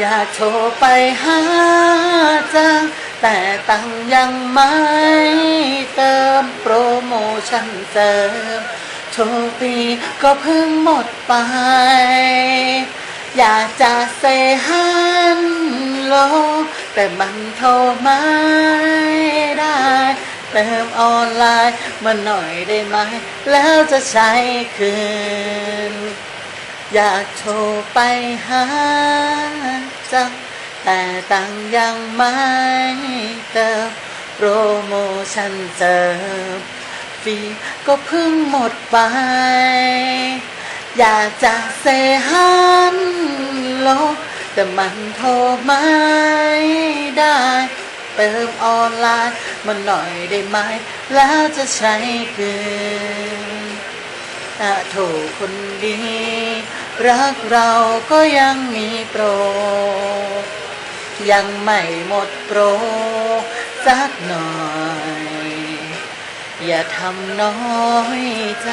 อยากโทรไปหาจังแต่ตังยังไม่เติมโปรโมชั่นเติมโชคดีก็เพิ่งหมดไป อยากจะเซฮันโล แต่มันโทรไม่ได้ เติมออนไลน์มาหน่อยได้ไหม แล้วจะใช้คืน อยากโทรไปหาจังแต่ตังยังไม่เติมโปรโมชั่นเติมฟรีก็เพิ่งหมดไป อยากจะเซฮันโลแต่มันโทรไม่ได้ เติมออนไลน์มาหน่อยได้ไหม แล้วจะใช้คืนถ้าโถคนดี รักเราก็ยังมีโปร ยังไม่หมดโปร สักหน่อย อย่าทำน้อยใจ